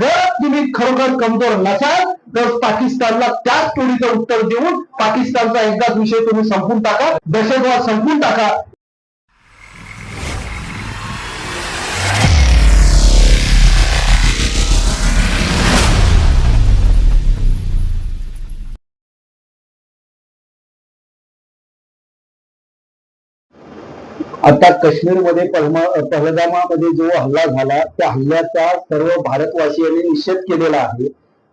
जर तुम्ही खरोखर कमजोर नसाल तर पाकिस्तानला त्याच टोळीचं उत्तर देऊन पाकिस्तानचा एकदाच विषय तुम्ही संपून टाका. दहशतवाद संपून टाका. आता काश्मीरमध्ये पहलगामामध्ये जो हल्ला झाला त्या हल्ल्याचा सर्व भारतवासियांनी निषेध केलेला आहे.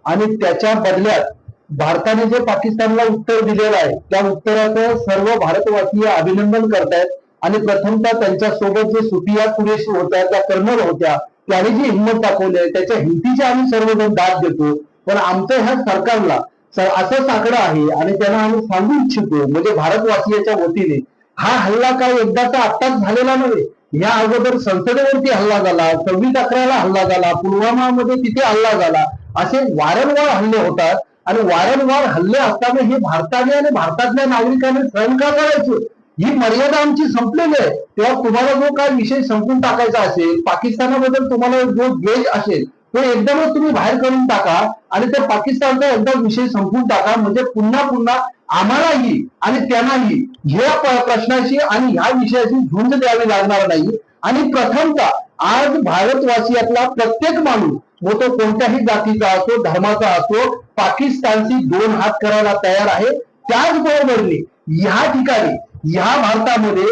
आणि त्याच्या बदल्यात भारताने जे पाकिस्तानला उत्तर दिलेलं आहे त्या उत्तराचं सर्व भारतवासीय अभिनंदन करतायत. आणि प्रथमतः त्यांच्यासोबत जे सुटिया कुरेश होत्या त्या कर्नल होत्या त्याने जी हिंमत दाखवली आहे त्याच्या हिमतीची आम्ही सर्वजण दाद देतो. पण आमचं ह्या सरकारला असं साकडं आहे आणि त्यांना आम्ही सांगू इच्छितो म्हणजे भारतवासियाच्या वतीने. हा हल्ला काय एकदाचा आत्ताच झालेला नव्हे. या अगोदर संसदेवरती हल्ला झाला सव्वीस अकराला हल्ला झाला पुलवामामध्ये तिथे हल्ला झाला. असे वारंवार हल्ले होतात आणि वारंवार हल्ले असताना हे भारताने आणि भारतातल्या नागरिकांनी सहन का करायचे? ही मर्यादा आमची संपलेली आहे. तेव्हा तुम्हाला जो काय विषय संपून टाकायचा असेल पाकिस्तानाबद्दल तुम्हाला जो द्वेष असेल तो एकदमच तुम्ही बाहेर काढून टाका आणि त्या पाकिस्तानचा एकदा विषय संपून टाका. म्हणजे पुन्हा पुन्हा आम्हालाही आणि त्यांनाही ह्या प्रश्नाशी आणि ह्या विषयाशी झुंज द्यावी लागणार नाही. आणि प्रथमतः आज भारतवासियातला प्रत्येक माणूस मग तो कोणत्याही जातीचा असो धर्माचा असो पाकिस्तानशी दोन हात करायला तयार आहे. त्याचबरोबरने ह्या ठिकाणी ह्या भारतामध्ये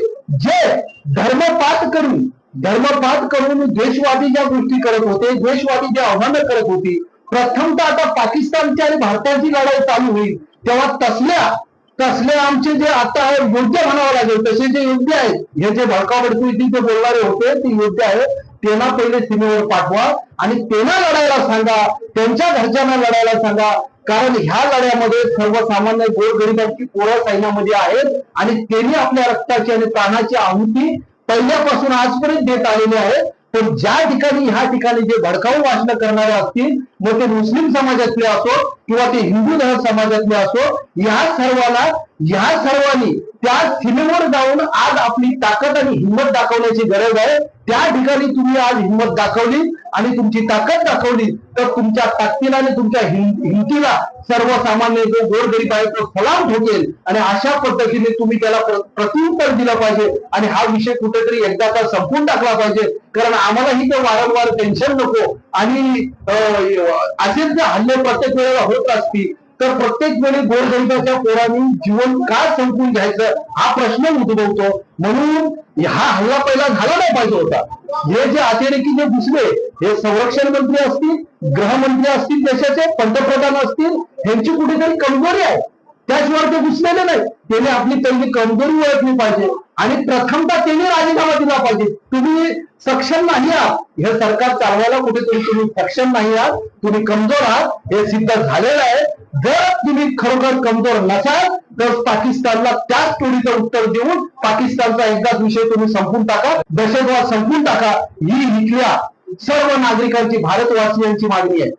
जे धर्मपात करून धर्मपात करून देशवादी ज्या गोष्टी करत होते देशवादी जे आव्हानं करत होती प्रथमतः आता पाकिस्तानची आणि भारताची लढाई चालू होईल. तेव्हा तसल्या तसले आमचे जे आता योग्य म्हणावं लागेल. तसे जे योग्य आहेत हे जे भडकावडती जे बोलणारे होते ते योग्य आहे. त्यांना पहिले सीमेवर पाठवा आणि त्यांना लढायला सांगा त्यांच्या घरच्यांना लढायला सांगा. कारण ह्या लढ्यामध्ये सर्वसामान्य गोरगरिबांची पोरं सैन्यामध्ये आहेत आणि त्यांनी आपल्या रक्ताची आणि प्राणाची आहुती पहिल्यापासून आजपर्यंत देत आलेली आहेत पण ज्या ठिकाणी ह्या ठिकाणी जे भडकाऊ वाचन करणारे असतील मग ते मुस्लिम समाजातले असो किंवा ते हिंदू धर्म समाजातले असो या सर्वाला या सर्वांनी त्या सीमेवर जाऊन आज आपली ताकद आणि हिंमत दाखवण्याची गरज आहे. त्या ठिकाणी तुम्ही आज हिंमत दाखवली आणि तुमची ताकद दाखवली तर तुमच्या ताकदीला आणि तुमच्या हिम- हिमतीला सर्वसामान्य जो गोरगरीब आहे तो सलाम ठोकेल. आणि अशा पद्धतीने तुम्ही त्याला प्रत्युत्तर दिलं पाहिजे. आणि हा विषय कुठेतरी एकदा का संपून टाकला पाहिजे. कारण आम्हालाही ते वारंवार टेन्शन नको. आणि अं, असेच जर हल्ले प्रत्येक वेळेला होत असतील तर प्रत्येक वेळी गोरगरिबाच्या पोरांनी जीवन का संपून घ्यायचं हा प्रश्न उद्भवतो. म्हणून हा हल्ला पहिला झाला नाही पाहिजे होता. हे जे अतिरेकी जे घुसले हे संरक्षण मंत्री असतील गृहमंत्री असतील देशाचे पंतप्रधान असतील ह्यांची कुठेतरी कमजोरी आहे. त्याशिवाय ते घुसलेले नाही. त्याने आपली त्यांची कमजोरी ओळखली पाहिजे. आणि प्रथमतः त्याने राजीनामा दिला पाहिजे. तुम्ही सक्षम नाही आहात. हे सरकार चालवायला कुठेतरी तुम्ही सक्षम नाही आहात. तुम्ही कमजोर आहात. हे सिद्ध झालेलं आहे. जर तुम्ही खरोखर कमजोर नसाल तर पाकिस्तानला त्याच टोळीचं उत्तर देऊन पाकिस्तानचा एकदाच विषय तुम्ही संपून टाका. दहशतवाद संपून टाका. ही इथल्या सर्व नागरिकांची भारतवासियांची मागणी आहे.